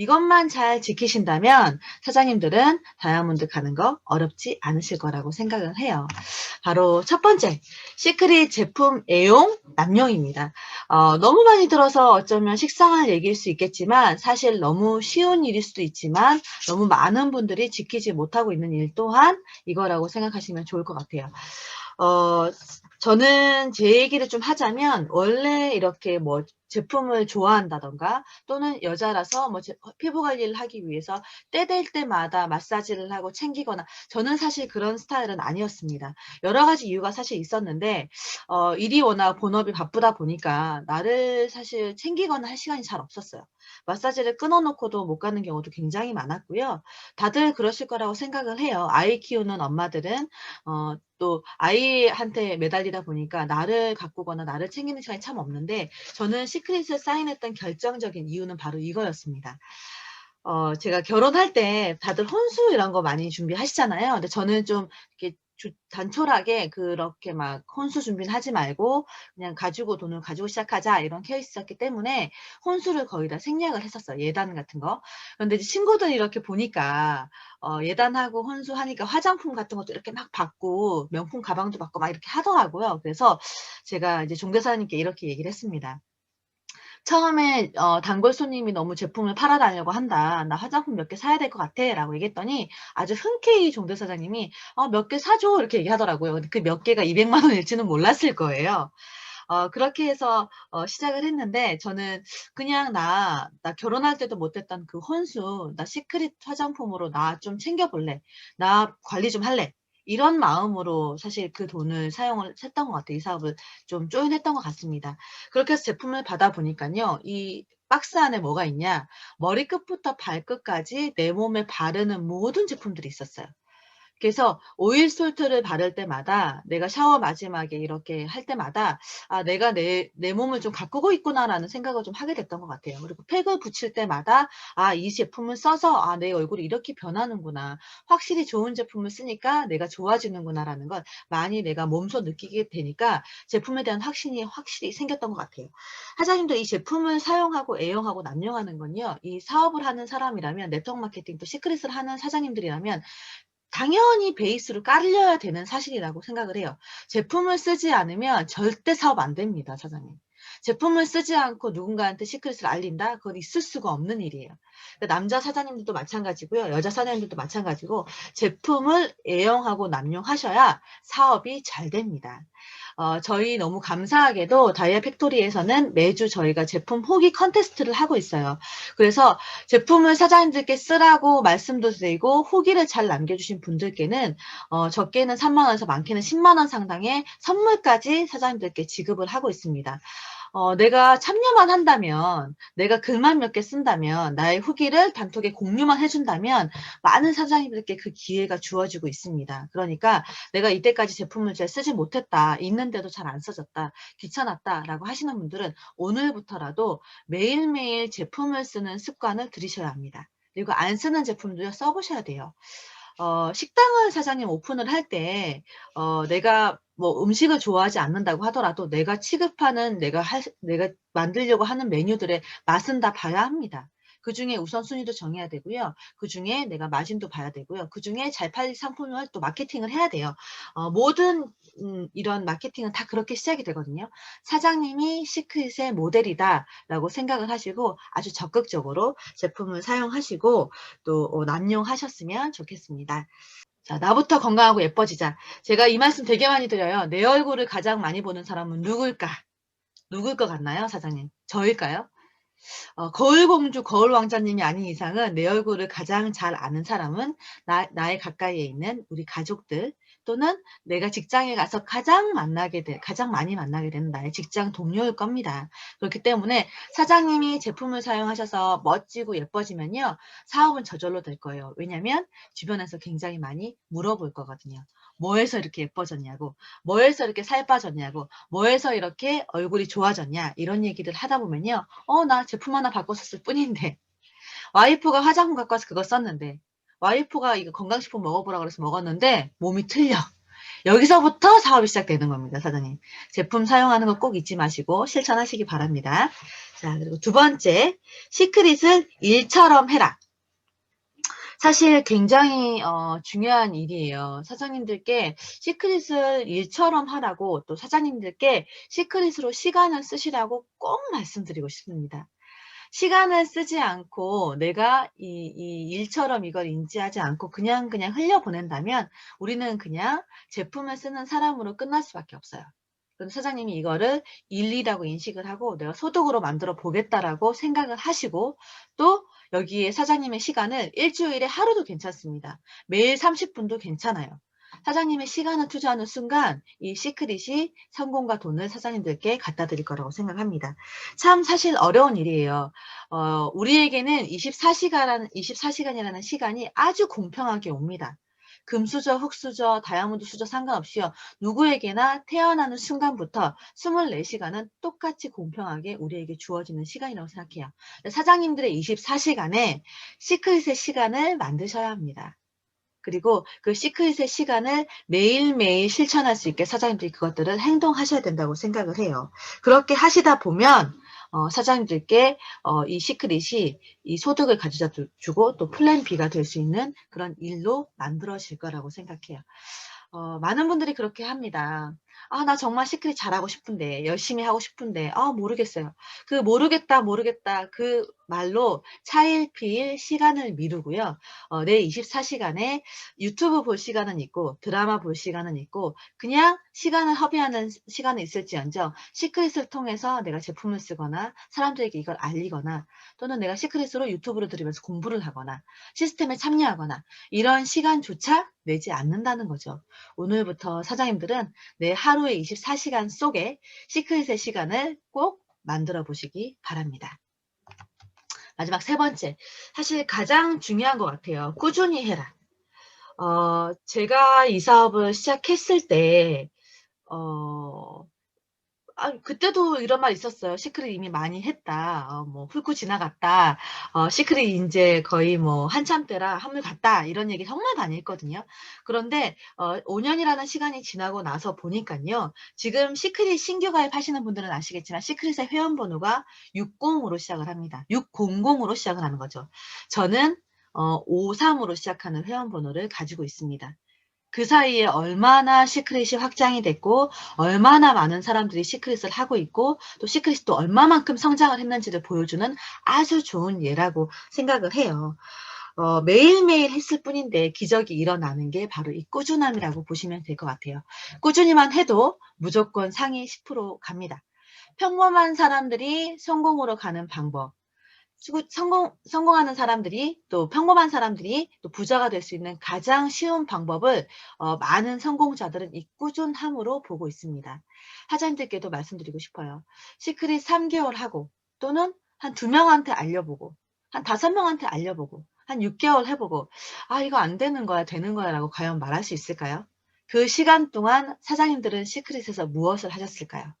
이것만 잘 지키신다면 사장님들은 다이아몬드 가는 거 어렵지 않으실 거라고 생각을 해요. 바로 첫 번째, 시크릿 제품 애용, 남용입니다. 어, 너무 많이 들어서 어쩌면 식상한 얘기일 수 있겠지만 사실 너무 쉬운 일일 수도 있지만 너무 많은 분들이 지키지 못하고 있는 일 또한 이거라고 생각하시면 좋을 것 같아요. 어, 저는 제 얘기를 좀 하자면 원래 이렇게 뭐 제품을 좋아한다던가 또는 여자라서 뭐 제- 피부 관리를 하기 위해서 때 될 때마다 마사지를 하고 챙기거나 저는 사실 그런 스타일은 아니었습니다. 여러 가지 이유가 사실 있었는데 어, 일이 워낙 본업이 바쁘다 보니까 나를 사실 챙기거나 할 시간이 잘 없었어요. 마사지를 끊어놓고도 못 가는 경우도 굉장히 많았고요. 다들 그러실 거라고 생각을 해요. 아이 키우는 엄마들은 어, 또 아이한테 매달리다 보니까 나를 가꾸거나 나를 챙기는 시간이 참 없는데 저는 시크릿을 사인했던 결정적인 이유는 바로 이거였습니다. 어, 제가 결혼할 때 다들 혼수 이런 거 많이 준비하시잖아요. 근데 저는 좀 이렇게 주- 단촐하게 그렇게 막 혼수 준비는 하지 말고 그냥 가지고 돈을 가지고 시작하자 이런 케이스였기 때문에 혼수를 거의 다 생략을 했었어요. 예단 같은 거. 그런데 이제 친구들 이렇게 보니까 어, 예단하고 혼수하니까 화장품 같은 것도 이렇게 막 받고 명품 가방도 받고 막 이렇게 하더라고요. 그래서 제가 이제 종대사님께 이렇게 얘기를 했습니다. 처음에 어, 단골 손님이 너무 제품을 팔아다니려고 한다. 나 화장품 몇 개 사야 될 것 같아. 라고 얘기했더니 아주 흔쾌히 종대 사장님이 어, 몇 개 사줘. 이렇게 얘기하더라고요. 근데 그 몇 개가 200만 원일지는 몰랐을 거예요. 어, 그렇게 해서 어, 시작을 했는데 저는 그냥 나, 나 결혼할 때도 못했던 그 혼수, 나 시크릿 화장품으로 나 좀 챙겨볼래. 나 관리 좀 할래. 이런 마음으로 사실 그 돈을 사용을 했던 것 같아요. 이 사업을 좀 조인했던 것 같습니다. 그렇게 해서 제품을 받아보니까요. 이 박스 안에 뭐가 있냐. 머리끝부터 발끝까지 내 몸에 바르는 모든 제품들이 있었어요. 그래서 오일 솔트를 바를 때마다 내가 샤워 마지막에 이렇게 할 때마다 아 내가 내, 내 몸을 좀 가꾸고 있구나라는 생각을 좀 하게 됐던 것 같아요. 그리고 팩을 붙일 때마다 아 이 제품을 써서 아 내 얼굴이 이렇게 변하는구나. 확실히 좋은 제품을 쓰니까 내가 좋아지는구나라는 걸 많이 내가 몸소 느끼게 되니까 제품에 대한 확신이 확실히 생겼던 것 같아요. 하자님도 이 제품을 사용하고 애용하고 남용하는 건요. 이 사업을 하는 사람이라면 네트워크 마케팅 또 시크릿을 하는 사장님들이라면 당연히 베이스로 깔려야 되는 사실이라고 생각을 해요. 제품을 쓰지 않으면 절대 사업 안 됩니다, 사장님. 제품을 쓰지 않고 누군가한테 시크릿을 알린다? 그건 있을 수가 없는 일이에요. 그러니까 남자 사장님들도 마찬가지고요. 여자 사장님들도 마찬가지고 제품을 애용하고 남용하셔야 사업이 잘 됩니다. 어, 저희 너무 감사하게도 다이아 팩토리에서는 매주 저희가 제품 후기 컨테스트를 하고 있어요. 그래서 제품을 사장님들께 쓰라고 말씀도 드리고 후기를 잘 남겨주신 분들께는 어, 적게는 3만 원에서 많게는 10만 원 상당의 선물까지 사장님들께 지급을 하고 있습니다. 어, 내가 참여만 한다면, 내가 글만 몇 개 쓴다면, 나의 후기를 단톡에 공유만 해준다면, 많은 사장님들께 그 기회가 주어지고 있습니다. 그러니까 내가 이때까지 제품을 잘 쓰지 못했다, 있는데도 잘 안 써졌다, 귀찮았다라고 하시는 분들은 오늘부터라도 매일매일 제품을 쓰는 습관을 들이셔야 합니다. 그리고 안 쓰는 제품도 써보셔야 돼요. 어, 식당을 사장님 오픈을 할 때, 어, 내가 뭐 음식을 좋아하지 않는다고 하더라도 내가 취급하는, 내가 할, 내가 만들려고 하는 메뉴들의 맛은 다 봐야 합니다. 그 중에 우선순위도 정해야 되고요. 그 중에 내가 마진도 봐야 되고요. 그 중에 잘 팔릴 상품을 또 마케팅을 해야 돼요. 어, 모든 음, 이런 마케팅은 다 그렇게 시작이 되거든요. 사장님이 시크릿의 모델이다라고 생각을 하시고 아주 적극적으로 제품을 사용하시고 또 어, 남용하셨으면 좋겠습니다. 자, 나부터 건강하고 예뻐지자. 제가 이 말씀 되게 많이 드려요. 내 얼굴을 가장 많이 보는 사람은 누굴까? 누굴 것 같나요, 사장님? 저일까요? 어, 거울공주, 거울왕자님이 아닌 이상은 내 얼굴을 가장 잘 아는 사람은 나, 나의 가까이에 있는 우리 가족들 또는 내가 직장에 가서 가장 만나게 돼, 가장 많이 만나게 되는 나의 직장 동료일 겁니다. 그렇기 때문에 사장님이 제품을 사용하셔서 멋지고 예뻐지면요. 사업은 저절로 될 거예요. 왜냐면 주변에서 굉장히 많이 물어볼 거거든요. 뭐해서 이렇게 예뻐졌냐고, 뭐해서 이렇게 살 빠졌냐고, 뭐해서 이렇게 얼굴이 좋아졌냐, 이런 얘기를 하다 보면요. 어, 나 제품 하나 바꿨었을 뿐인데. 와이프가 화장품 갖고 와서 그거 썼는데, 와이프가 이거 건강식품 먹어보라 그래서 먹었는데, 몸이 틀려. 여기서부터 사업이 시작되는 겁니다, 사장님. 제품 사용하는 거 꼭 잊지 마시고 실천하시기 바랍니다. 자, 그리고 두 번째, 시크릿을 일처럼 해라. 사실 굉장히 어, 중요한 일이에요. 사장님들께 시크릿을 일처럼 하라고 또 사장님들께 시크릿으로 시간을 쓰시라고 꼭 말씀드리고 싶습니다. 시간을 쓰지 않고 내가 이, 이 일처럼 이걸 인지하지 않고 그냥 그냥 흘려보낸다면 우리는 그냥 제품을 쓰는 사람으로 끝날 수밖에 없어요. 그럼 사장님이 이거를 일이라고 인식을 하고 내가 소득으로 만들어 보겠다라고 생각을 하시고 또 여기에 사장님의 시간을 일주일에 하루도 괜찮습니다. 매일 30분도 괜찮아요. 사장님의 시간을 투자하는 순간 이 시크릿이 성공과 돈을 사장님들께 갖다 드릴 거라고 생각합니다. 참 사실 어려운 일이에요. 어, 우리에게는 24시간, 24시간이라는 시간이 아주 공평하게 옵니다. 금수저, 흑수저, 다이아몬드 수저 상관없이요. 누구에게나 태어나는 순간부터 24시간은 똑같이 공평하게 우리에게 주어지는 시간이라고 생각해요. 사장님들의 24시간에 시크릿의 시간을 만드셔야 합니다. 그리고 그 시크릿의 시간을 매일매일 실천할 수 있게 사장님들이 그것들을 행동하셔야 된다고 생각을 해요. 그렇게 하시다 보면 어, 사장님들께 어, 이 시크릿이 이 소득을 가져다 주고 또 플랜 B가 될 수 있는 그런 일로 만들어질 거라고 생각해요. 어, 많은 분들이 그렇게 합니다. 아, 나 정말 시크릿 잘하고 싶은데, 열심히 하고 싶은데, 아, 모르겠어요. 그 모르겠다, 모르겠다. 그 말로 차일피일 시간을 미루고요. 어, 내 24시간에 유튜브 볼 시간은 있고, 드라마 볼 시간은 있고, 그냥 시간을 허비하는 시간은 있을지언정, 시크릿을 통해서 내가 제품을 쓰거나, 사람들에게 이걸 알리거나, 또는 내가 시크릿으로 유튜브를 들으면서 공부를 하거나, 시스템에 참여하거나, 이런 시간조차 내지 않는다는 거죠. 오늘부터 사장님들은 내 하 루의 24시간 속에 시크릿의 시간을 꼭 만들어 보시기 바랍니다. 마지막 세 번째. 사실 가장 중요한 것 같아요. 꾸준히 해라. 어, 제가 이 사업을 시작했을 때, 어, 아, 그때도 이런 말 있었어요. 시크릿 이미 많이 했다. 어, 뭐 훑고 지나갔다. 어, 시크릿 이제 거의 뭐 한참 때라 한물 갔다. 이런 얘기 정말 많이 했거든요. 그런데 어, 5년이라는 시간이 지나고 나서 보니까요. 지금 시크릿 신규 가입하시는 분들은 아시겠지만 시크릿의 회원 번호가 60으로 시작을 합니다. 600으로 시작을 하는 거죠. 저는 어, 53으로 시작하는 회원 번호를 가지고 있습니다. 그 사이에 얼마나 시크릿이 확장이 됐고 얼마나 많은 사람들이 시크릿을 하고 있고 또 시크릿이 또 얼마만큼 성장을 했는지를 보여주는 아주 좋은 예라고 생각을 해요. 어, 매일매일 했을 뿐인데 기적이 일어나는 게 바로 이 꾸준함이라고 보시면 될 것 같아요. 꾸준히만 해도 무조건 상위 10% 갑니다. 평범한 사람들이 성공으로 가는 방법. 성공, 성공하는 사람들이 또 평범한 사람들이 또 부자가 될 수 있는 가장 쉬운 방법을 어, 많은 성공자들은 이 꾸준함으로 보고 있습니다. 하자님들께도 말씀드리고 싶어요. 시크릿 3개월 하고 또는 한 두 명한테 알려보고 한 다섯 명한테 알려보고 한 6개월 해보고 아 이거 안 되는 거야 되는 거야 라고 과연 말할 수 있을까요? 그 시간 동안 사장님들은 시크릿에서 무엇을 하셨을까요?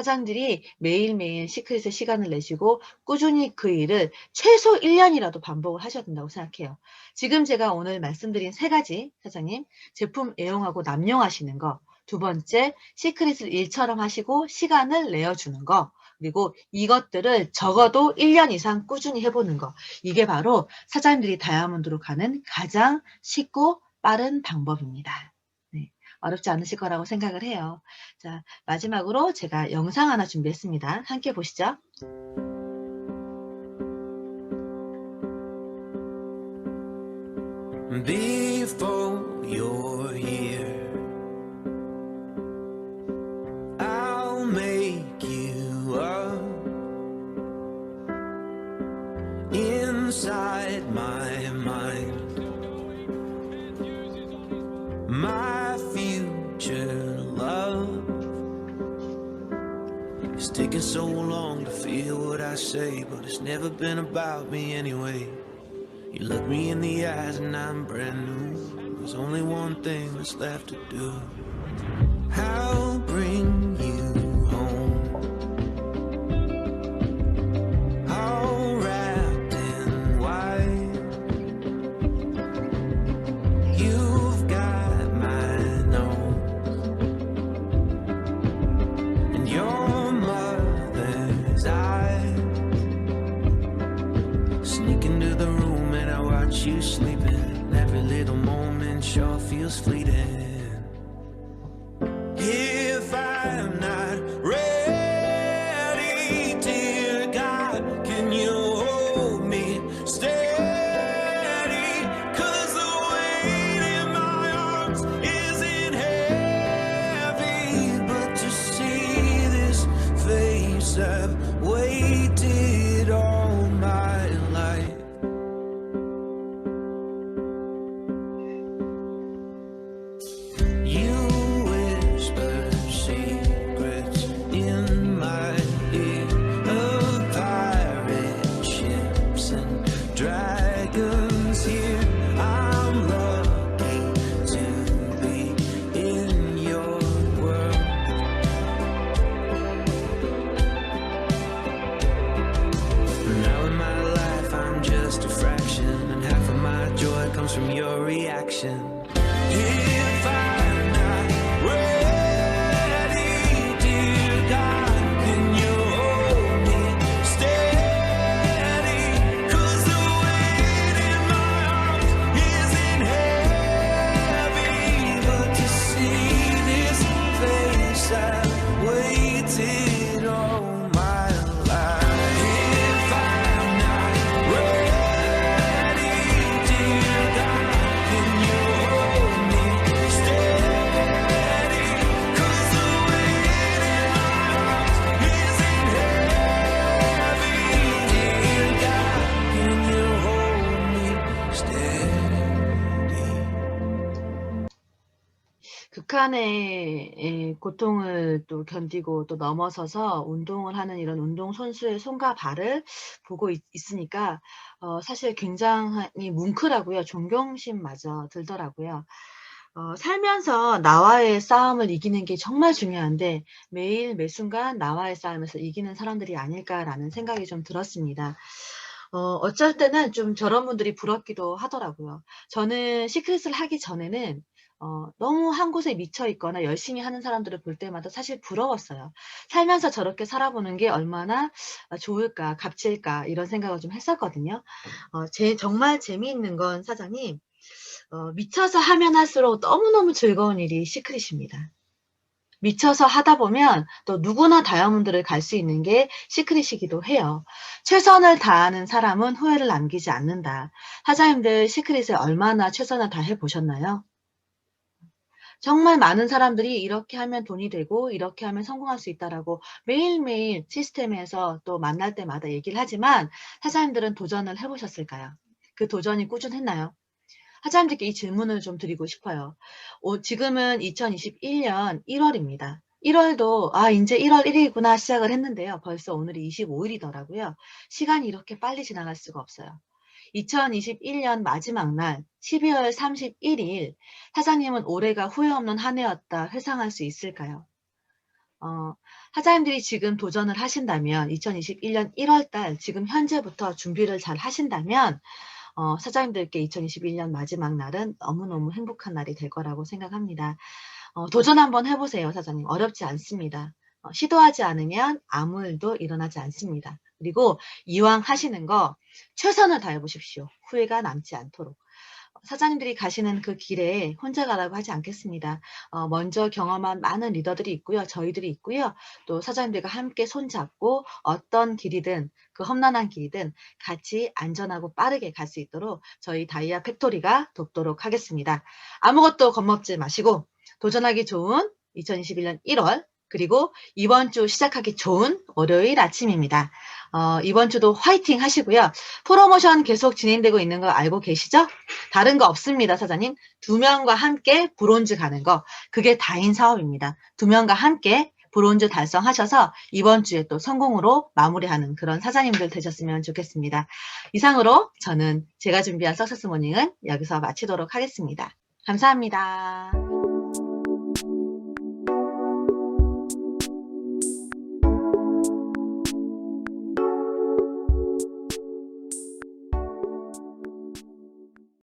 사장들이 매일매일 시크릿의 시간을 내시고 꾸준히 그 일을 최소 1년이라도 반복을 하셔야 된다고 생각해요. 지금 제가 오늘 말씀드린 세 가지 사장님 제품 애용하고 남용하시는 거, 두 번째 시크릿을 일처럼 하시고 시간을 내어주는 거, 그리고 이것들을 적어도 1년 이상 꾸준히 해보는 거. 이게 바로 사장님들이 다이아몬드로 가는 가장 쉽고 빠른 방법입니다. 어렵지 않으실 거라고 생각을 해요. 자, 마지막으로 제가 영상 하나 준비했습니다. 함께 보시죠. So long to feel what I say, but it's never been about me anyway. You look me in the eyes and I'm brand new. There's only one thing that's left to do. I'll sure feels fleeting. From your reaction. 극한의 예, 고통을 또 견디고 또 넘어서서 운동을 하는 이런 운동 선수의 손과 발을 보고 있, 으니까 어, 사실 굉장히 뭉클하고요. 존경심마저 들더라고요. 어, 살면서 나와의 싸움을 이기는 게 정말 중요한데 매일 매 순간 나와의 싸움에서 이기는 사람들이 아닐까라는 생각이 좀 들었습니다. 어, 어쩔 때는 좀 저런 분들이 부럽기도 하더라고요. 저는 시크릿을 하기 전에는 어, 너무 한 곳에 미쳐 있거나 열심히 하는 사람들을 볼 때마다 사실 부러웠어요. 살면서 저렇게 살아보는 게 얼마나 아, 좋을까, 값질까, 이런 생각을 좀 했었거든요. 어, 제, 정말 재미있는 건 사장님, 어, 미쳐서 하면 할수록 너무너무 즐거운 일이 시크릿입니다. 미쳐서 하다 보면 또 누구나 다이아몬드를 갈 수 있는 게 시크릿이기도 해요. 최선을 다하는 사람은 후회를 남기지 않는다. 사장님들 시크릿에 얼마나 최선을 다해 보셨나요? 정말 많은 사람들이 이렇게 하면 돈이 되고 이렇게 하면 성공할 수 있다라고 매일매일 시스템에서 또 만날 때마다 얘기를 하지만 사장님들은 도전을 해보셨을까요? 그 도전이 꾸준했나요? 사장님들께 이 질문을 좀 드리고 싶어요. 오, 지금은 2021년 1월입니다. 1월도 아 이제 1월 1일이구나 시작을 했는데요. 벌써 오늘이 25일이더라고요. 시간이 이렇게 빨리 지나갈 수가 없어요. 2021년 마지막 날 12월 31일 사장님은 올해가 후회 없는 한 해였다 회상할 수 있을까요? 어, 사장님들이 지금 도전을 하신다면 2021년 1월 달 지금 현재부터 준비를 잘 하신다면 어, 사장님들께 2021년 마지막 날은 너무너무 행복한 날이 될 거라고 생각합니다. 어, 도전 한번 해보세요, 사장님. 어렵지 않습니다. 어, 시도하지 않으면 아무 일도 일어나지 않습니다. 그리고 이왕 하시는 거 최선을 다해 보십시오. 후회가 남지 않도록. 사장님들이 가시는 그 길에 혼자 가라고 하지 않겠습니다. 어, 먼저 경험한 많은 리더들이 있고요. 저희들이 있고요. 또 사장님들과 함께 손잡고 어떤 길이든 그 험난한 길이든 같이 안전하고 빠르게 갈 수 있도록 저희 다이아 팩토리가 돕도록 하겠습니다. 아무것도 겁먹지 마시고 도전하기 좋은 2021년 1월 그리고 이번 주 시작하기 좋은 월요일 아침입니다. 어, 이번 주도 화이팅 하시고요. 프로모션 계속 진행되고 있는 거 알고 계시죠? 다른 거 없습니다, 사장님. 두 명과 함께 브론즈 가는 거. 그게 다인 사업입니다. 두 명과 함께 브론즈 달성하셔서 이번 주에 또 성공으로 마무리하는 그런 사장님들 되셨으면 좋겠습니다. 이상으로 저는 제가 준비한 석세스 모닝은 여기서 마치도록 하겠습니다. 감사합니다.